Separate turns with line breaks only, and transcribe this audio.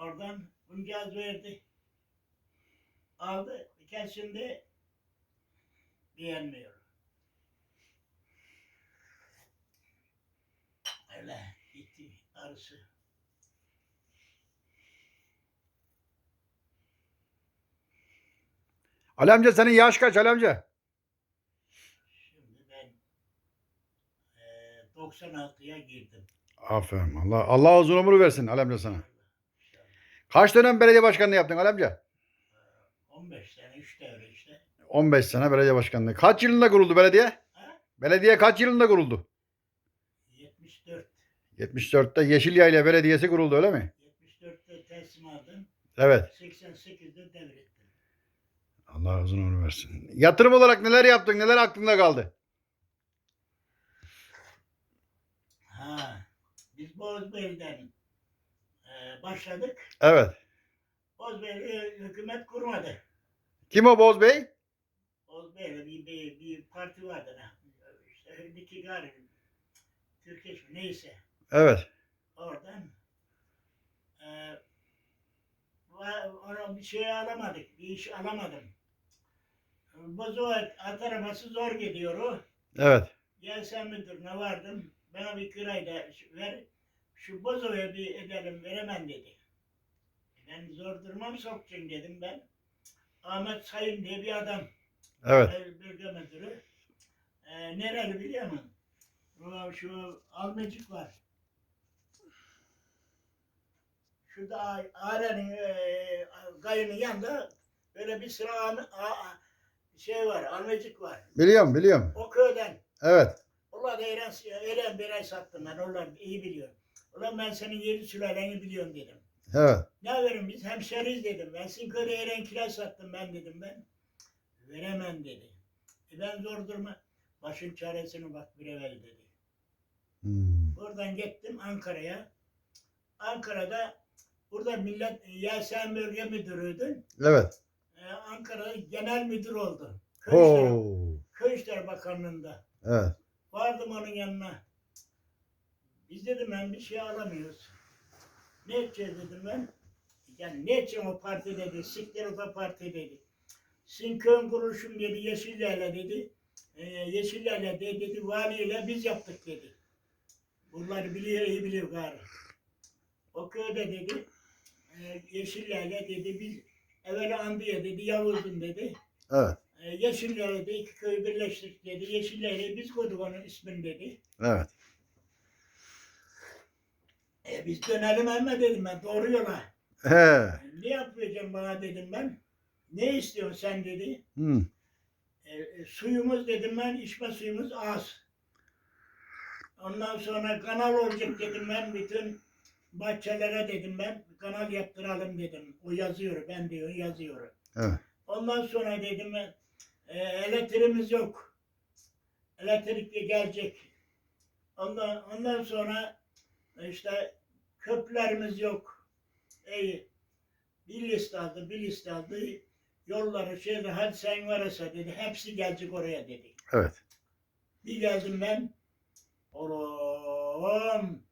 Oradan buncaz verdi. Aldı. Şimdi beğenmiyor. Öyle gitti arısı.
Ali amca senin yaş kaç Ali amca?
Şimdi ben eee 96'ya girdim.
Aferin. Allah Allah uzun ömür versin Ali amca sana. Kaç dönem belediye başkanlığı yaptın Ali amca?
15 sene 3 devre işte.
15 sene belediye başkanlığı. Kaç yılında kuruldu belediye?
Ha?
Belediye kaç yılında kuruldu?
74.
74'te Yeşilyayla Belediyesi kuruldu öyle mi?
74'te teslim aldım.
Evet.
88'de devrettim.
Allah uzun ömür versin. Yatırım olarak neler yaptın? Neler aklında kaldı?
Ha. Biz Bozbey'den başladık.
Evet.
Bozbey'de hükümet kurmadı.
Kim o Boz Bey?
Bozbey'de bir, bir, bir parti vardı. ha. İşte Diki Gari, Türkeş mi neyse.
Evet.
Oradan va- ona bir şey alamadık. Bir iş alamadım. Bozu at arabası zor gidiyor o.
Evet.
Gelsem müdürüne vardım. Bana bir kirayı da ver. Şu bozoya bir edelim veremem dedi. Ben zor durmam sokacaksın dedim ben. Ahmet Sayın diye bir adam.
Evet.
Bölge müdürü. Ee, nereli biliyor musun? O, şu Almacık var. Şurada A- Ağrı'nın e, gayının yanında böyle bir sıra A- A- şey var, Almacık var.
Biliyorum biliyorum.
O köyden.
Evet.
Ulan Eren, Eren Beray sattım ben. Ulan iyi biliyorum. Ulan ben senin yedi sülaleni biliyorum dedim.
Evet.
Ne verin biz hemşeriz dedim. Ben sizin köyde Eren kiraz sattım ben dedim ben. Veremem dedi. E ben zor durma. Başın çaresine bak bir evvel dedi.
Hmm.
Buradan gittim Ankara'ya. Ankara'da burada millet YSM bölge müdürüydün.
Evet.
Ee, Ankara genel müdür oldu. Köy İşleri. Köy İşleri Bakanlığı'nda.
Evet.
Vardım onun yanına. Biz dedim ben bir şey alamıyoruz. Ne edeceğiz dedim ben. Yani ne edeceğim o parti dedi. Siktir o parti dedi. Sinkön kuruluşum dedi. Yeşillerle dedi. Ee, Yeşillerle dedi, dedi. Valiyle biz yaptık dedi. Bunları biliyor iyi biliyor gari. O köyde dedi. E, Yeşillerle dedi. Biz evvela Andiye dedi. Yavuz'un dedi.
Evet.
E, Yeşiller'de iki köyü birleştirdik dedi. Yeşiller'e biz koyduk onun ismini dedi.
Evet.
E, biz dönelim ama dedim ben doğru yola.
He.
E, ne yapacaksın bana dedim ben. Ne istiyorsun sen dedi.
Hmm.
E, e, suyumuz dedim ben içme suyumuz az. Ondan sonra kanal olacak dedim ben bütün bahçelere dedim ben kanal yaptıralım dedim. O yazıyor ben diyor yazıyor.
Evet.
Ondan sonra dedim ben e, elektriğimiz yok. Elektrik de gelecek. Ondan, ondan sonra işte köprülerimiz yok. İyi. Bir liste aldı, bir liste aldı. Yolları şeyde hadi sen varasa dedi. Hepsi gelecek oraya dedi.
Evet.
Bir geldim ben. Oğlum